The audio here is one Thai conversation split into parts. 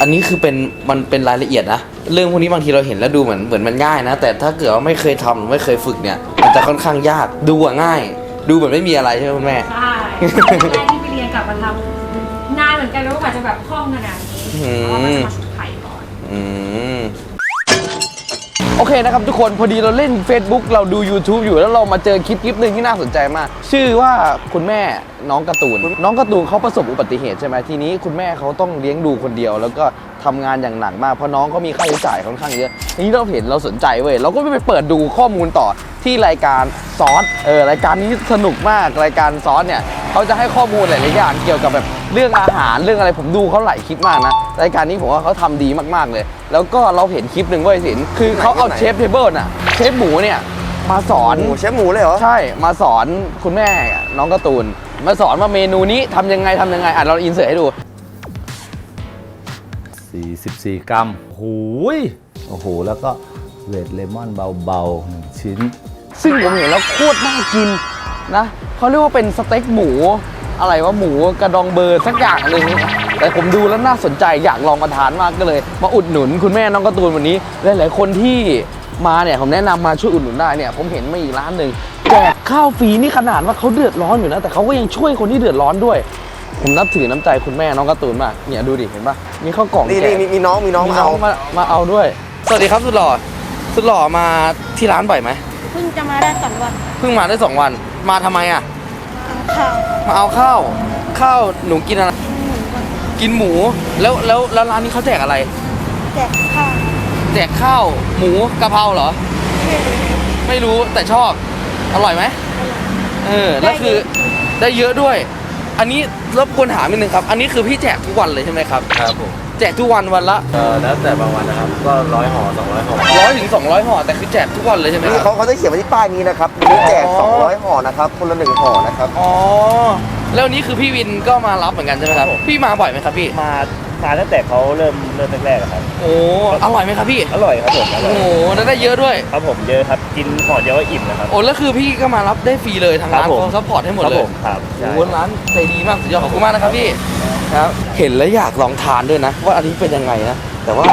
อันนี้คือเป็นมันเป็นรายละเอียดนะ เรื่องพวกนี้บางทีเราเห็นแล้วดูเหมือนเหมือนมันง่ายนะ แต่ถ้าเกิดว่าไม่เคยทำหรือไม่เคยฝึกเนี่ยมันจะค่อนข้างยากดูอะง่าย ดูเหมือนไม่มีอะไรใช่ไหมคุณแม่ ใช่แรกที่ไปเรียนกลับมาทำนานเหมือนกันแล้วกว่าจะแบบคล่องขนาดนี้อืมเพราะว่ามันจะมาสุดไข่ก่อน อืม โอเคนะครับทุกคนพอดีเราเล่น Facebook เราดู YouTube อยู่แล้วเรามาเจอคลิปคลิปหนึ่งที่น่าสนใจมาก ชื่อว่าคุณแม่น้องการ์ตูน น้องการ์ตูนเขาประสบอุบัติเหตุใช่ไหมทีนี้คุณแม่เขาต้องเลี้ยงดูคนเดียว แล้วก็ทำงานอย่างหนักมากเพราะน้องเขามีค่าใช้จ่ายค่อนข้างเยอะทีนี้เราเห็นเราสนใจเว้ยเราก็ไปเปิดดูข้อมูลต่อที่รายการซอสเออรายการนี้สนุกมากรายการซอสเนี่ยเขาจะให้ข้อมูลหลายๆอย่างเกี่ยวกับแบบเรื่องอาหารเรื่องอะไรผมดูเขาหลายคลิปมากนะรายการนี้ผมว่าเขาทำดีมากๆเลย แล้วก็เราเห็นคลิปหนึ่งเว้ยสิน คือเขาเอาเชฟเทเบิลน่ะ เชฟหมูเนี่ย มาสอนโอ้เชฟหมูเลยเหรอ ใช่ มาสอนคุณแม่น้องการ์ตูน มาสอนว่าเมนูนี้ทำยังไงทำยังไง อะเราอินเสิร์ตให้ดู 44 กรัมหูยโอ้โห แล้วก็เวทเลมอนเบาๆหนึ่งชิ้น ซึ่งผมเห็นแล้วโคตรน่ากินนะเขาเรียกว่าเป็นสเต็กหมู อะไรว่าหมูกระดองเบอร์สักอย่างหนึ่ง แต่ผมดูแล้วน่าสนใจอยากลองมาทานมากก็เลย มาอุดหนุนคุณแม่น้องการ์ตูนวันนี้หลายๆคนที่มาเนี่ยผมแนะนำมาช่วยอุดหนุนได้เนี่ยผมเห็นมาอีกร้านหนึ่งแจกข้าวฟรีนี่ขนาดว่าเขาเดือดร้อนอยู่นะแต่เขาก็ยังช่วยคนที่เดือดร้อนด้วย ผมนับถือน้ำใจคุณแม่น้องการ์ตูนมากเนี่ยดูดิเห็นปะมีข้าวกล่องนี่แจนี่กมีมีน้องมีน้องมีมาน้อเอางมามาเอาด้วย สวัสดีครับสุดหล่อสุดหล่อมาที่ร้านบ่อยไหมเพิ่งจะมาได้สองวันเพิ่งมาได้สองวันมาทำไมอะ ข่าวมาเอาข้าวข้าวหนูกินอะไร กินหมูแล้วแล้วแล้วร้านนี้เขาแจกอะไร แจกข้าวแจกข้าวหมูกะเพราเหรอไม่รู้แต่ชอบอร่อยไหมเออแล้วคือได้เยอะด้วย อันนี้รบกวนถามนิดนึงครับ อันนี้คือพี่แจกทุกวันเลยใช่ไหมครับ ครับผมแจกทุกวันวันละเออแล้วแต่บางวันนะครับ ก็ร้อยห่อสองร้อยห่อร้อยถึงสองร้อยห่อแต่คือแจกทุกวันเลยใช่ไหมนี่ครัเขาบเขาจะเขียนไว้ที่ป้ายนี้นะครับวันนี้แจกอ๋อ200ห่อนะครับคนละหนึ่งห่อนะครับ อ๋อ แล้วนี้คือพี่วินก็มารับเหมือนกันใช่ไหมครับ พี่มาบ่อยไหมครับพี่ มามาตั้งแต่เขาเริ่มเริ่มแรกๆอะครับ โอ้ อร่อยไหมครับพี่ อร่อยครับผมอร่โอ้อยโหแล้วได้เยอะด้วย ครับผมเยอะครับกินห่อเดียวก็อิ่มนะครับ โอ้แล้วคือพี่ก็มารับได้ฟรีเลยทางร้านครับผม เขาซัพพอร์ตให้หมดครับเลผย มครับโอ้ใช่ โหร้านใจดีมากสุดยอดขอบคุณมากนะครับพี่ครับ เห็นแล้วอยากลองทานด้วยนะ ว่าอันนี้เป็นยังไงนะ แต่ว่า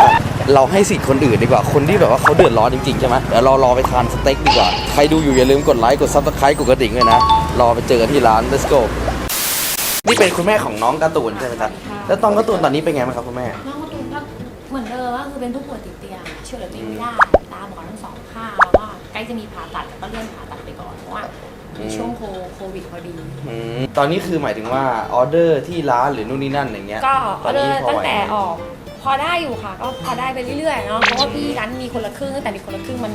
เราให้สิทธิ์คนอื่นดีกว่าคนที่แบบว่าเขาเดือดร้อนจริงๆใช่ไหมเดี๋ยวเรารอไปทานสเต็กดีกว่า ใครดูอยู่อย่าลืมกดไลค์กดซับสไครต์กดกระดิ่งเลยนะ รอไปเจอกันที่ร้าน let's go นี่เป็นคุณแม่ของน้องการ์ตูนใช่ไหมครับแล้วน้องการ์ตูนตอนนี้เป็นไงบ้างครับคุณแม่ น้องการ์ตูนก็เหมือนเดิมก็คือเป็นผู้ป่วยติดเตียงช่วยเหลือตัวเองไม่ได้ตาบอดทั้งสองข้างแล้วว่าใกล้จะมีผ่าตัดแต่ก็เลื่อนผ่าตัดไปก่อนเพราะว่าช่วงโคโควิดพอดี อืมตอนนี้คือหมายถึงว่าออเดอร์ที่ร้านหรือนู่นนี่นั่นอย่างเงี้ยก็อตอนเดอนี้ร์พตั้งไหวแต่ไหมออก พอได้อยู่ค่ะ ก็พอได้ไปเรื่อยๆเนาะเพราะว่าพี่ร้านมีคนละครึ่งตั้งแต่มีคนละครึ่งมัน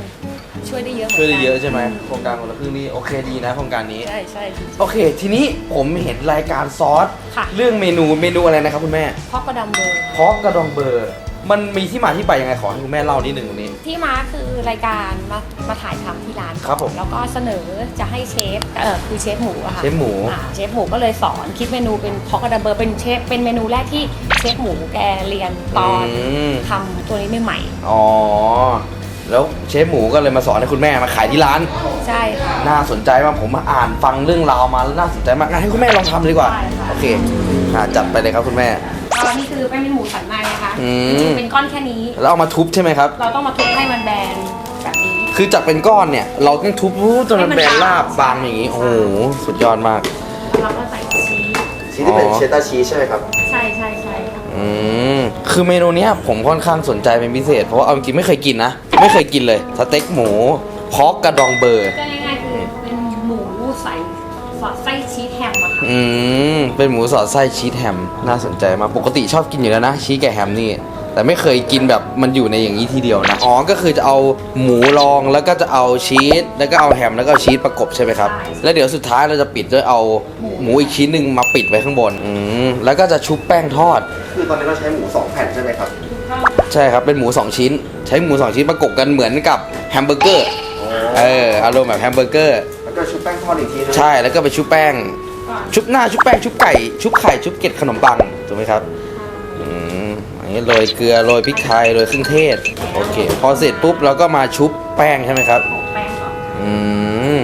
ช่วยได้เยอะหมืนช่วยกันได้เยอะใช่ไหมโครงการคนละครึ่งนี่โอเคดีนะโครงการนี้ ใช่ใช่โอเค ทีนี้ผมเห็นรายการซอส ค่ะ เรื่องเมนูเมนูอะไรนะครับคุณแม่เพราะกระดำเลย พอกกระดองเบอร์ มันมีที่มาที่ไปยังไงขอให้คุณแม่เล่านิดหนึ่งตรงนี้ ที่มาคือรายการมามาถ่ายทำที่ร้านก่อนครับผมแล้วก็เสนอจะให้เชฟเออคือเชฟหมูอะค่ะเชฟหมูอ่าเชฟหมูก็เลยสอนคิดเมนูเป็นพอกระดำเบอร์เป็นเชฟเป็นเมนูแรกที่เชฟหมูแกเรียนตอนมทำตัวนี้ใหม่อ๋อ แล้วเชฟหมูก็เลยมาสอนให้คุณแม่มาขายที่ร้านๆใช่ค่ะ น่าสนใจมากผมมาอ่านฟังเรื่องราวมาแล้วน่าสนใจมากงั้นให้คุณแม่ลองทำเลยดีกว่า ได้ค่ะ โอเคอ่าจัดไปเลยครับคุณแม่ ก็นี่คือเป็นหมูสันในนะคะอืม จริงๆเป็นก้อนแค่นี้ แล้วเอามาทุบใช่ไหมครับ เราต้องมาทุบให้มันแบนแบบนี้ คือจากเป็นก้อนเนี่ย เราต้องทุบจนมันแบนราบบางอย่างนี้โอ้โหสุดยอดมากเราก็ใส่ชีสชีสที่เป็นอ๋อ เชดดาร์ชีสใช่ไหมครับ ใช่ใช่ใช่ค่ะอืมคือเมนูเนี้ยผมค่อนข้างสนใจเป็นพิเศษ เพราะว่าเอาจริงๆไม่เคยกินนะ ไม่เคยกินเลยสเต็กหมูพอกกระดองเบอร์ ก็ง่ายๆคือเป็นหมูใส่สอดไส้ชีสแฮมอะค่ะอืม เป็นหมูสอดไส้ชีสแฮม น่าสนใจมากปกติชอบกินอยู่แล้วนะ ชีสกับแฮมนี่ แต่ไม่เคยกินแบบมันอยู่ในอย่างนี้ทีเดียวนะ อ๋อ ก็คือจะเอาหมูรองแล้วก็จะเอาชีสแล้วก็เอาแฮมแล้วก็เอาชีสประกบใช่ไหมครับ แล้วเดี๋ยวสุดท้ายเราจะปิดด้วยเอาหมูอีกชิ้นหนึ่งมาปิดไว้ข้างบน อืม แล้วก็จะชุบแป้งทอด คือตอนนี้เราใช้หมู2แผ่นใช่ไหมครับ ใช่ครับ เป็นหมู 2 ชิ้น ใช้หมู 2 ชิ้นประกบกันเหมือนกับแฮมเบอร์เกอร์ เออ อารมณ์แบบแฮมเบอร์เกอร์ แล้วก็ชุบแป้งทอดอีกทีนึงใช่ แล้วก็ไปชุบแป้ง ชุบหน้า ชุบแป้ง ชุบไก่ ชุบไข่ ชุบเกล็ดขนมปัง ถูกไหมครับ อืมอันนี้โรยเกลือ โรยพริกไทย โรยเครื่องเทศ โอเค พอเสร็จปุ๊บเราก็มาชุบแป้งใช่ไหมครับโขลกแป้งก่อนอืม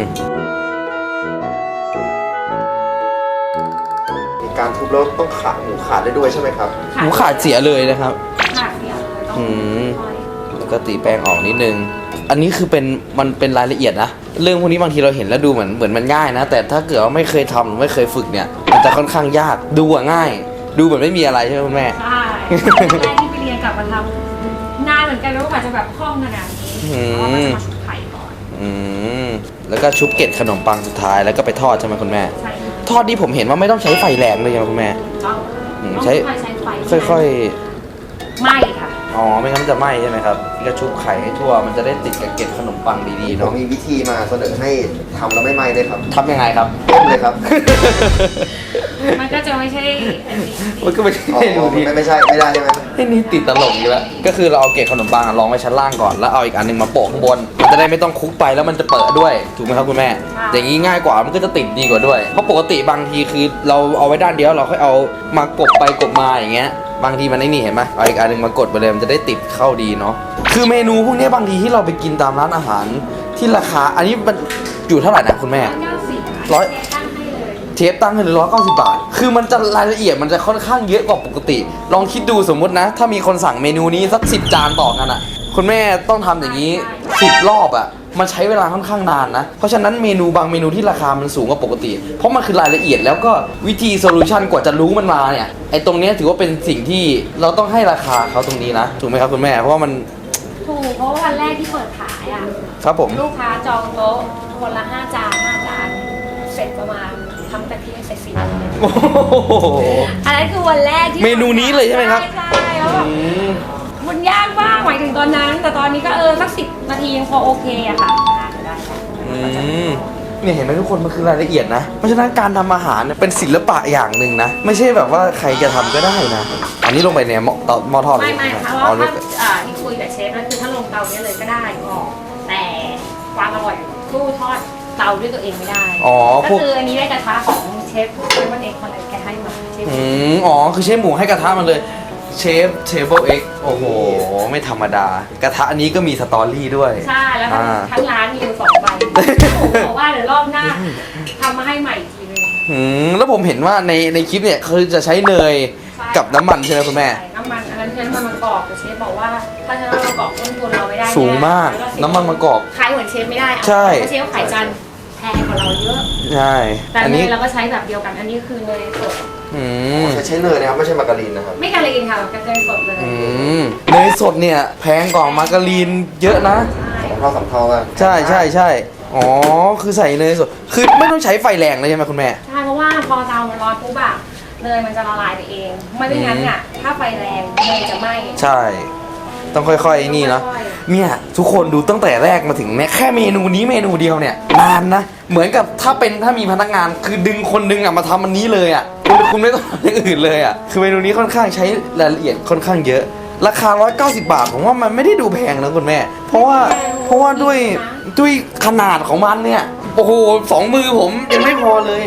มีการทุบแล้วต้องขาหมูขาดได้ด้วยใช่ไหมครับ หมูขาดเสียเลยนะครับ อืมแล้วก็ตีแป้งออกนิดนึง อันนี้คือเป็นมันเป็นรายละเอียดนะ เรื่องพวกนี้บางทีเราเห็นแล้วดูเหมือนเหมือนมันง่ายนะ แต่ถ้าเกิดว่าไม่เคยทำหรือไม่เคยฝึกเนี่ยมันจะค่อนข้างยาก ดูอะง่าย ดูเหมือนไม่มีอะไรใช่ไหมคุณแม่ ใช่แรกที่ไปเรียนกลับมาทำนานเหมือนกันแล้วกว่าจะแบบคล่องขนาดนี้อืมเพราะว่ามันจะมาชุบไข่ก่อนอืม แล้วก็ชุบเกล็ดขนมปังสุดท้ายแล้วก็ไปทอดใช่ไหมคุณแม่ ใช่ทอดที่ผมเห็นว่าไม่ต้องใช้ไฟแรงเลยใช่ไหมคุณแม่ ต้องอืมต้องใช้ใช้ไฟค่อยๆ ไม่ค่ะๆ อ๋อไม่งั้นมันจะไหม้ใช่ไหมครับนี่ก็ชุบไข่ให้ทั่วมันจะได้ติดกับเกล็ดขนมปังดีๆผมเนาะมีวิธีมาเสนอให้ทำแล้วไม่ไหม้ด้วยครับทำยังไงครับ ต้มเลยครับมันก็จะไม่ใช่อันนี้มันก็ไม่ใช่อ๋อเมนูที่ไม่ไม่ใช่ไม่ได้ใช่ไหมไอ้นี่ติดตลกอยู่แล้วก็คือเราเอาเกล็ดขนมปังอะรองไว้ชั้นล่างก่อนแล้วเอาอีกอันหนึงมาโปะข้างบนมันจะได้ไม่ต้องคลุกไปแล้วมันจะเปิดด้วยถูกไหมครับคุณแม่ อย่างนี้ง่ายกว่ามันก็จะติดดีกว่าด้วยเพราะปกติบางทีคือเราเอาไว้ด้านเดียวเราค่อยเอามากบไปกบมาอย่างเงี้ย บางทีมันไอ้นี่เห็นไหมเอาอีกอันหนึงมากดไปเลยมันจะได้ติดเข้าดีเนาะคือเมนูพวกเนี้ยบางทีที่เราไปกินตามร้านอาหารที่ราคา อันนี้มันอยู่เท่าไหร่นะคุณแม่เก้าสิบร้อยตั้งให้เลยเทปตั้งให้เลยร้อยเก้าสิบบาท คือมันจะรายละเอียดมันจะค่อนข้างเยอะกว่าปกติ ลองคิดดูสมมุตินะ ถ้ามีคนสั่งเมนูนี้สักสิบจานต่อกันอะ่ะ คุณแม่ต้องทำอย่างนี้ สิบรอบอะ่ะมันใช้เวลาค่อนข้างนานนะ เพราะฉะนั้นเมนูบางเมนูที่ราคามันสูงกว่าปกติ เพราะมันคือรายละเอียดแล้วก็วิธีโซลูชันกว่าจะรู้มันมาเนี่ยไอ้ตรงเนี้ยถือว่าเป็นสิ่งที่เราต้องให้ราคาเขาตรงนี้นะถูกไหมครับคุณแม่ เพราะว่ามันถูกเพราะว่าวันแรกที่เปิดขายอะครับผมลูกค้าจองโต๊ะคนละห้าจานห้าจานเสร็จประมาณทำแต่เพียงเสร็จสี่นาทีโอ้โหอันนั้นคือวันแรกที่เมนูนี้เลยใช่ไหมครับใช่ใช่แล้วแบบอื มมันยากมากหมายถึงตอนนั้น แต่ตอนนี้ก็เออสักสิบนาทียังพอโอเคอะค่ะอ่าได้ค่ะอืมเนี่ยเห็นไหมทุกคนมันคือรายละเอียดนะ เพราะฉะนั้นการทำอาหารเนี่ยเป็นศิลปะอย่างหนึ่งนะ ไม่ใช่แบบว่าใครจะทำก็ได้นะ อันนี้ลงไปเนี่ยหม้อเตาหม้อทอดเลยไม่ไม่ค่ะเพอ๋อราะเลว่ายถ้าอ่าที่คุยกับเชฟนั่นคือถ้าลงเตาเนี้ยเลยก็ได้ก็แต่ความอร่อยสู้ทอดเตาด้วยตัวเองไม่ได้ อ๋อพก็วกคืออันนี้ได้กระทะของเชฟเชฟวันเองคนไหนแกให้มาเชฟอืมอ๋อ คือเชฟหมูให้กระทะมันเลย เชฟเทเบิลเอ็กโอ้โห ไม่ธรรมดา กระทะอันนี้ก็มีสตอรี่ด้วย ใช่แล้วทั้งอ่าทั้งร้านมีอยู่สองใบผมบอกว่าเดี๋ยวรอบหน้าทำมาให้ใหม่อีกทีนึงอืมแล้วผมเห็นว่าในในคลิปเนี่ยคือจะใช้เนยใช่กับน้ำมันใช่ไหมคุณแม่ ใช่น้ำมันอันนั้นคือน้ำมันมะกอกแต่เชฟบอกว่าถ้าจะน้ำมันมะกอกต้นทุนเราไม่ได้สูงมากแล้วเชฟน้ำมันมะกอก ขายเหมือนเชฟไม่ได้อะใช่ เพราะเชฟขายจานแพงกว่าเราเยอะ ใช่แต่อันเนนี้ยเราก็ใช้แบบเดียวกัน อันนี้คือเนยสด อืมใช้ใช้เนยนะครับไม่ใช่มาการีนนะครับไม่การีนค่ะกับเนยสดเลยอืมเนยสดเนี่ยแพงกว่ามาการีนเยอะนะใช่สองเท่าสามเท่าว่าใช่ใช่ใช่อ๋อ คือใส่เนยสด คือไม่ต้องใช้ไฟแรงเลยใช่ไหมคุณแม่ ใช่เพราะว่าพอเตามันร้อนปุ๊บอะเนยมันจะละลายไปเอง ไม่ได้งั้นอะถ้าไฟแรงเนยจะไหม้ใช่ ต้องค่อยๆนี่นะค่อยเนี่ยทุกคนดูตั้งแต่แรกมาถึงเนี่ยแค่เมนูนี้เมนูเดียวเนี่ยนานนะ เหมือนกับถ้าเป็นถ้ามีพนักงานคือดึงคนดึงอะมาทำอันนี้เลยอะ คุณคุณไม่ต้องทำอย่างอื่นเลยอะ คือเมนูนี้ค่อนข้างใช้รายละเอียดค่อนข้างเยอะ ราคา 190 บาท ผมว่ามันไม่ได้ดูแพงนะคุณแม่ เพราะว่าเพราะว่าด้วยด้วยขนาดของมันเนี่ย โอ้โหสองมือผมยังไม่พอเลย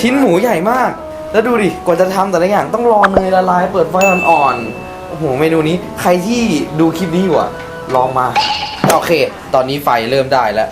ชิ้นหมูใหญ่มาก แล้วดูดิ กว่าจะทำแต่ละอย่างต้องรอเนยละลาย เปิดไฟอ่อนๆ โอ้โห เมนูนี้ใครที่ดูคลิปนี้อยู่อะลองมา โอเค ตอนนี้ไฟเริ่มได้แล้ว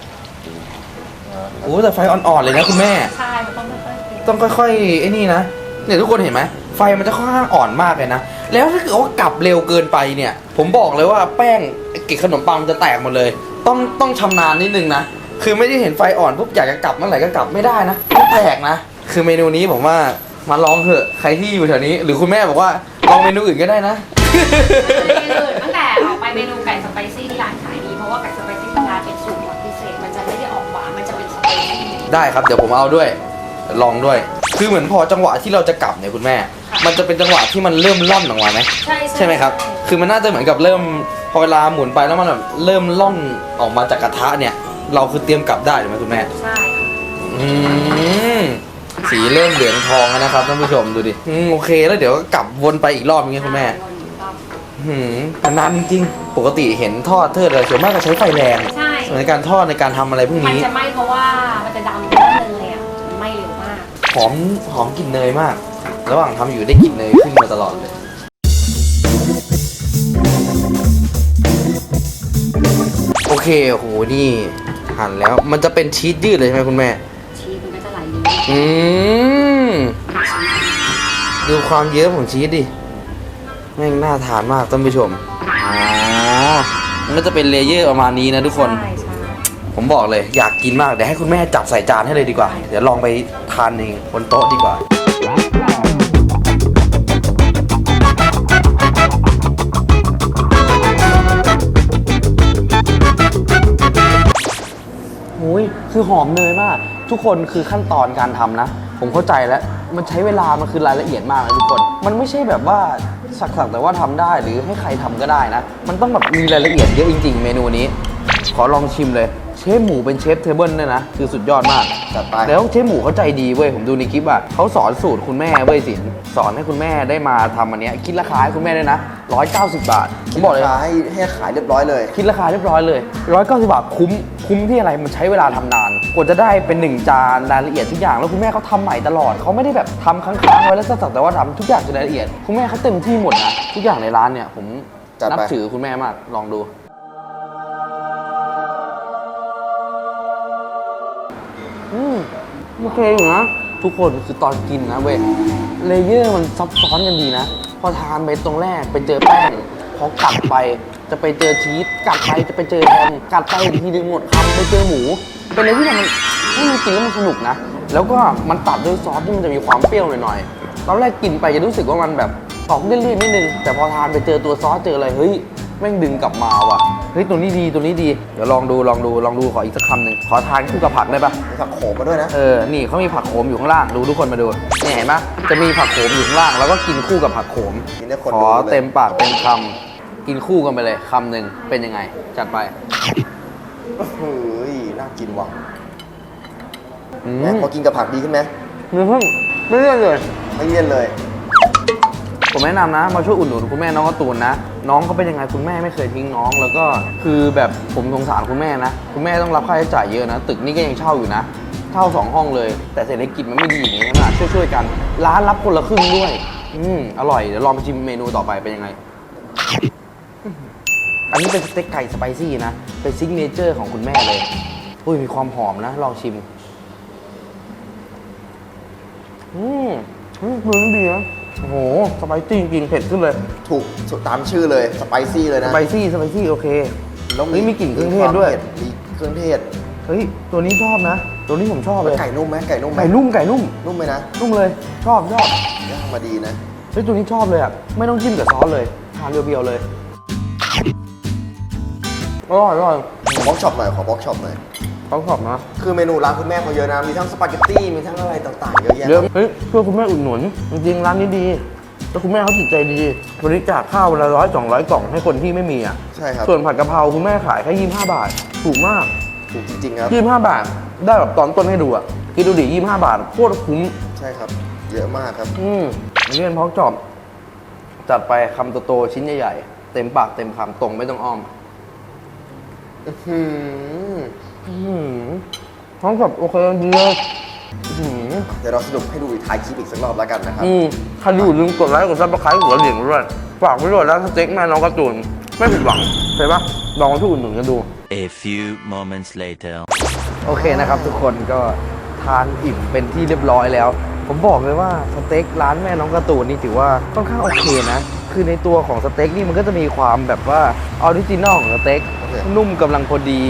โอ้แต่ไฟอ่อนๆเลยนะคุณแม่ๆใช่มันต้องค่อยๆเปลี่ยนต้องค่อยๆไอ้นี่นะ เนี่ยทุกคนเห็นไหมไฟมันจะค่อนข้างอ่อนมากเลยนะ แล้วถ้าเกิดว่ากลับเร็วเกินไปเนี่ย ผมบอกเลยว่าแป้งเกล็ดขนมปังมันจะแตกหมดเลย ต้องต้องชำนาญนิดนึงนะ คือไม่ได้เห็นไฟอ่อนปุ๊บอยากจะกลับเมื่อไหร่ก็กลับไม่ได้นะมันแตกนะ คือเมนูนี้ผมว่ามาลองเถอะใครที่อยู่แถวนี้ หรือคุณแม่บอกว่าลองเมนูอื่นก็ได้นะ เมนูอื่นตั้งแต่ออกไปเมนูไก่สไปซี่ที่ร้านขายดี เพราะว่าไก่สไปซี่ที่ร้านเป็นสูตรพิเศษ มันจะไม่ได้ออกหวาน มันจะเป็นสไปซี่ได้ครับ เดี๋ยวผมเอาด้วย ลองด้วย คือเหมือนพอจังหวะที่เราจะกลับเนี่ยคุณแม่ มันจะเป็นจังหวะที่มันเริ่มล่อนออกมาไหมใช่ใช่ไหมครับ คือมันน่าจะเหมือนกับเริ่มพอเวลาหมุนไปแล้วมันแบบเริ่มล่อนออกมาจากกระทะเนี่ย เราคือเตรียมกลับได้ถูกไหมคุณแม่ใช่ค่ะอืมสีเริ่มเหลืองทองแล้วนะครับท่านผู้ชมดูดิอืมโอเคแล้วเดี๋ยวก็กลับวนไปอีกรอบอย่างเงี้ยคุณแม่หืมแต่นานจริงๆปกติเห็นทอดเทิดอะไรส่วนมากก็ใช้ไฟแรงใช่ในการทอดในการทำอะไรพวกมันนี้จะไหม้เพราะว่ามันจะดำ หอมหอมกลิ่นเนยมาก ระหว่างทำอยู่ได้กลิ่นเนยขึ้นมาตลอดเลยโอเคโอ้โหนี่หั่นแล้วมันจะเป็นชีสยืดเลยใช่ไหมคุณแม่ ชีสมันก็จะไหลอืมดูความเยอะของชีสดิแม่งน่าทานมากท่านผู้ชมอ๋อมันก็จะเป็นเลเยอร์ประมาณนี้นะทุกคน ใช่ใช่ ผมบอกเลยอยากกินมากเดี๋ยวให้คุณแม่จัดใส่จานให้เลยดีกว่า เดี๋ยวลองไปทานเองบนโต๊ะดีกว่าหุยคือหอมเนยมาก ทุกคนคือขั้นตอนการทำนะ ผมเข้าใจแล้ว มันใช้เวลา มันคือรายละเอียดมากนะทุกคน มันไม่ใช่แบบว่าสักๆแต่ว่าทำได้หรือให้ใครทำก็ได้นะ มันต้องแบบมีรายละเอียดเยอะจริง ๆ เมนูนี้ ขอลองชิมเลย ฟหมูเป็นเชฟเทเบิลเนี่ยนะ คือสุดยอดมาก จัดไป แล้วเชฟหมูเขาใจดีเว้ย ผมดูในคลิปอะเขาสอนสูตรคุณแม่เว้ยสิน สอนให้คุณแม่ได้มาทำอันเนี้ยคิดราคาให้คุณแม่ด้วยนะ 190 บาท ผมบอกเลย ราคาให้ให้ขายเรียบร้อยเลย คิดราคาเรียบร้อยเลย 190 บาทคุ้ม คุ้มที่อะไร มันใช้เวลาทำนาน กว่าจะได้เป็นหนึ่งจานรายละเอียดทุกอย่าง แล้วคุณแม่เขาทำใหม่ตลอด เขาไม่ได้แบบทำค้างๆไว้แล้วสักแต่ว่าทำทุกอย่างคือรายละเอียด คุณแม่เขาเต็มที่หมดนะ ทุกอย่างในร้านเนี่ยผมจัดไป นับถือคุณแม่มาก ลองดู โอเคอยู่นะทุกคนคือตอนกินนะเว้ยเลเยอร์มันซับซ้อนกันดีนะ พอทานไปตรงแรกไปเจอแป้งพอกัดไปจะไปเจอชีสกัดไปจะไปเจอแฮมกัดไปอีกทีนึงหมดคำไปเจอหมู เป็นอะไรที่มันไม่มันกินแล้วมันสนุกนะ แล้วก็มันตัดด้วยซอสที่มันจะมีความเปรี้ยวหน่อยๆตอนแรกกินไปจะรู้สึกว่ามันแบบออกเลี่ยนๆนิดนึงแต่พอทานไปเจอตัวซอสเจออะไรเฮ้ย แม่งดึงกลับมาว่ะ เฮ้ย ตัวนี้ดี ตัวนี้ดี เดี๋ยวลองดู ลองดู ลองดู ขออีกสักคำหนึ่งขอทานคู่กับผักได้ปะมีผักโขมมาด้วยนะ เออ นี่เขามีผักโขมอยู่ข้างล่าง ดูทุกคนมาดูนี่เห็นไหมจะมีผักโขมอยู่ข้างล่าง แล้วก็กินคู่กับผักโขม กินได้คนขดูอเลยเต็มปากเต็มคำกินคู่กันไปเลยคำหนึ่งเป็นยังไง จัดไปเฮ้ย น่ากินว่ะอืแม่มพอกินกับผักดีขึ้นไหมเนื้อเพิ่งไม่เลี่ยนเลย ไม่เลี่ยนเลย ผมแนะนำนะ มาช่วยอุดหนุนคุณแม่น้องการ์ตูนนะ น้องเขาเป็นยังไงคุณแม่ไม่เคยทิ้งน้อง แล้วก็คือแบบผมสงสารคุณแม่นะ คุณแม่ต้องรับค่าใช้จ่ายเยอะนะ ตึกนี้ก็ยังเช่าอยู่นะ เช่าสองห้องเลย แต่เศรษฐกิจมันไม่ดีอย่างนี้นะช่วยๆกัน ร้านรับคนละครึ่งด้วย อืมอร่อย เดี๋ยวลองไปชิมเมนูต่อไปเป็นยังไง อันนี้เป็นสเต็กไก่สไปซี่นะ เป็นซิกเนเจอร์ของคุณแม่เลย อุ้ยมีความหอมนะ ลองชิม อืมอืมมันดีนะ โอ้โหสไปซี่จริงๆเผ็ดขึ้นเลยถูกตามชื่อเลยสไปซี่เลยสนะไปซี่สไปซี่โอเคแล้วเฮ้ยมีกลิ่นเครื่องเทศด้วยมีความผ็มีเครื่องเทศเฮ้ยตัวนี้ชอบนะ ตัวนี้ผมชอบเลยไก่นุ่มไหมไก่นุ่มไหมไก่นุ่มไก่นุ่มนุ่มไหมนะนุ่มเลย ชอบชอบย่างมาดีนะ เฮ้ยตัวนี้ชอบเลยอะไม่ต้องจิ้มกับซอสเลยทานเบียวๆเลยอร่อยอร่อยขอบล็อกช็อปหน่อยขอบล็อกช็อปหน่อย เขาชอบนะคือเมนูร้านคุณแม่เขาเยอะนะ มีทั้งสปาเกตตี้ มีทั้งอะไรต่างๆ เยอะแยะ เยอะเฮ้ยช่วยคุณแม่อุดหนุน จริงๆร้านนี้ดี แล้วคุณแม่เขาจิตใจดีบริจาคข้าววันละร้อยสองร้อยกล่องให้คนที่ไม่มีอะใช่ครับ ส่วนผัดกะเพราคุณแม่ขายแค่ยี่ห้าบาท ถูกมาก ถูกจริงๆครับยี่ห้าบาท ได้แบบตอนต้นให้ดูอะคิดดูดิยี่ห้าบาทโคตรคุ้ม ใช่ครับ เยอะมากครับ อืมอันนี้เป็นพอกจอบ จัดไปคำโตๆชิ้นใหญ่ๆ เต็มปากเต็มคำตรงไม่ต้องอ้อม อื้อหือ อืมพอกจอบโอเคดีเลยอื้อหือเดี๋ยวเราสรุปให้ดูอีกท้ายคลิปอีกสักรอบแล้วกันนะครับอืมใครอยู่ลืมกดไลค์กดซับสไครต์หัวเหลียงด้วยฝากไว้ด้วยร้านสเต็กแม่น้องการ์ตูนไม่ผิดหวังเห็นปะลองที่อุ่นหนุนกันดู A few moments later. โอเคนะครับทุกคนก็ทานอิ่มเป็นที่เรียบร้อยแล้ว ผมบอกเลยว่าสเต็กร้านแม่น้องการ์ตูนนี่ถือว่าค่อนข้างโอเคนะ คือในตัวของสเต็กนี่มันก็จะมีความแบบว่าออริจินอลของสเต็กโอเคนุ่มกำลังพอดี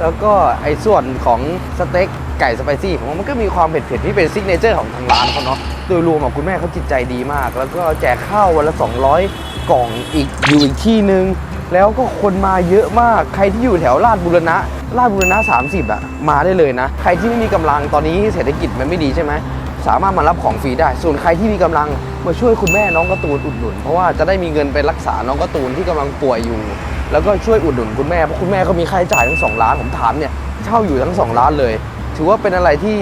แล้วก็ไอ้ส่วนของสเต็กไก่สไปซี่ผมว่ามันก็มีความเผ็ดๆที่เป็นซิกเนเจอร์ของทางร้านเขาเนาะโดยรวมของคุณแม่เขาจิตใจดีมาก แล้วก็แจกข้าววันละ 200 กล่องอีกอยู่อีกที่นึง แล้วก็คนมาเยอะมากใครที่อยู่แถวลาดบุรณะลาดบุรณะ 30อะมาได้เลยนะ ใครที่ไม่มีกำลังตอนนี้เศรษฐกิจมันไม่ดีใช่ไหมสามารถมารับของฟรีได้ ส่วนใครที่มีกำลังมาช่วยคุณแม่น้องกร์ตูนอุดหนุน เพราะว่าจะได้มีเงินไปรักษาน้องกร์ตูนที่กำลังป่วยอยู่ แล้วก็ช่วยอุดหนุนคุณแม่ เพราะคุณแม่เขามีค่าใช้จ่ายทั้งสองร้าน ผมถามเนี่ยเช่าอยู่ทั้งสองร้านเลย ถือว่าเป็นอะไรที่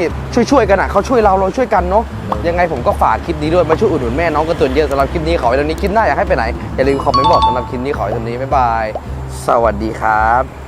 ช่วยๆกันอะเขาช่วยเราเราช่วยกันเนาะยังไงผมก็ฝากคลิปนี้ด้วยมาช่วยอุดหนุนแม่น้องกระตุนเยอะสำหรับคลิปนี้ขอไว้ตรงนี้คลิปหน้าอยากให้ไปไหนอย่าลืมคอมเมนต์บอกสำหรับคลิปนี้ขอไว้ตรงนี้บ๊ายบายสวัสดีครับ